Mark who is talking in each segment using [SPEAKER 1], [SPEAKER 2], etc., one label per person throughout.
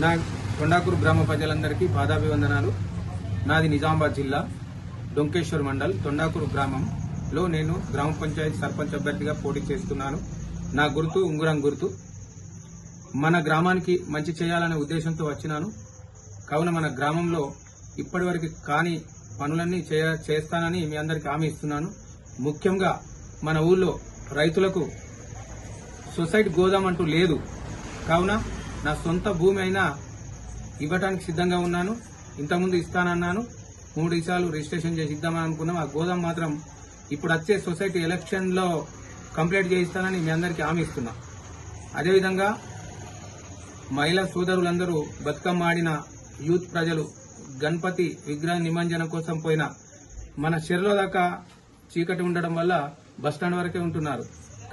[SPEAKER 1] నా కొండాకూరు గ్రామ ప్రజలందరికీ పాదాభివందనాలు. నాది నిజామాబాద్ జిల్లా డొంకేశ్వర్ మండల్ తొండాకూరు గ్రామంలో నేను గ్రామ పంచాయతీ సర్పంచ్ అభ్యర్థిగా పోటీ చేస్తున్నాను. నా గుర్తు ఉంగురం గుర్తు. మన గ్రామానికి మంచి చేయాలనే ఉద్దేశంతో వచ్చినాను. కావున మన గ్రామంలో ఇప్పటివరకు కాని పనులన్నీ చేయ- చేస్తానని మీ అందరికీ హామీ ఇస్తున్నాను. ముఖ్యంగా మన ఊళ్ళో రైతులకు సొసైటీ గోదాం అంటూ లేదు. కావున నా సొంత భూమి అయినా ఇవ్వటానికి సిద్ధంగా ఉన్నాను. ఇంతకుముందు ఇస్తానన్నాను. మూడు ఇసాలు రిజిస్ట్రేషన్ చేసి ఇద్దామని అనుకున్నాం. ఆ గోదాం మాత్రం ఇప్పుడు వచ్చే సొసైటీ ఎలక్షన్లో కంప్లీట్ చేయిస్తానని మీ అందరికీ హామీ ఇస్తున్నా. అదేవిధంగా మహిళా సోదరులందరూ బతుకమ్మ ఆడిన యూత్ ప్రజలు గణపతి విగ్రహ నిమజ్జనం కోసం పోయిన మన చెరలో దాకా చీకటి ఉండడం వల్ల బస్టాండ్ వరకే ఉంటున్నారు.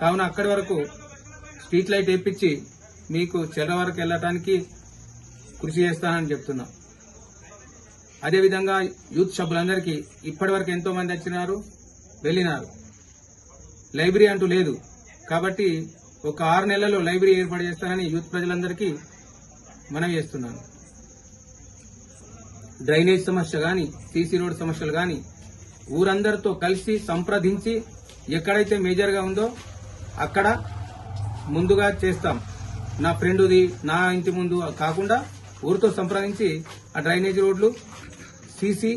[SPEAKER 1] కావున అక్కడి వరకు స్ట్రీట్ లైట్ వేపించి మీకు చెర వరకు వెళ్ళటానికి కృషి చేస్తానని చెప్తున్నా. అదేవిధంగా యూత్ సభ్యులందరికీ ఇప్పటి వరకు ఎంతో మంది వచ్చినారు వెళ్ళినారు. లైబ్రరీ అంటూ లేదు. కాబట్టి ఒక ఆరు నెలల్లో లైబ్రరీ ఏర్పాటు చేస్తానని యూత్ ప్రజలందరికీ మనం చేస్తున్నాను. డ్రైనేజ్ సమస్య కానీ సీసీ రోడ్ సమస్యలు కానీ ఊరందరితో కలిసి సంప్రదించి ఎక్కడైతే మేజర్గా ఉందో అక్కడ ముందుగా చేస్తాం. నా ఫ్రెండ్ది నా ఇంటి ముందు కాకుండా ఊరితో సంప్రదించి ఆ డ్రైనేజ్ రోడ్లు సీసీ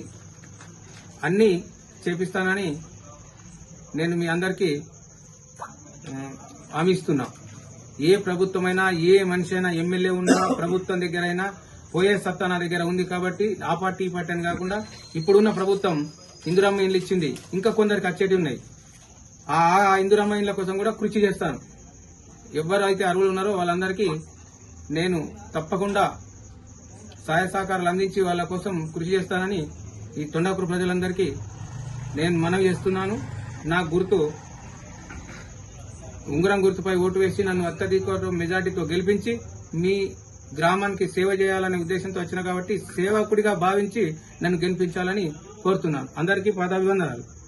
[SPEAKER 1] అన్నీ చేపిస్తానని నేను మీ అందరికీ ఆ, హామీ ఇస్తున్నా. ఏ ప్రభుత్వమైనా ఏ మనిషి అయినా ఎమ్మెల్యే ఉన్నా ప్రభుత్వం దగ్గర అయినా పోయే సత్తా నా దగ్గర ఉంది కాబట్టి ఆ పార్టీ ఈ పార్టీ అని కాకుండా ఇప్పుడున్న ప్రభుత్వం ఇందిరమ్మ ఇండ్లు ఇచ్చింది. ఇంకా కొందరికి అచ్చేటి ఉన్నాయి. ఆ ఆ ఇందిరమ్మ ఇండ్ల కోసం కూడా కృషి చేస్తాను. ఎవరైతే అర్హులు ఉన్నారో వాళ్ళందరికీ నేను తప్పకుండా సహాయ సహకారాలు అందించి వాళ్ళ కోసం కృషి చేస్తానని ఈ తొండాపూర్ ప్రజలందరికీ నేను మనవి చేస్తున్నాను. నా గుర్తు ఉంగరం గుర్తుపై ఓటు వేసి నన్ను అత్యధిక మెజార్టీతో గెలిపించి మీ గ్రామానికి సేవ చేయాలనే ఉద్దేశంతో వచ్చిన కాబట్టి సేవకుడిగా భావించి నన్ను గెలిపించాలని కోరుతున్నాను. అందరికీ పాదాభివందనాలు.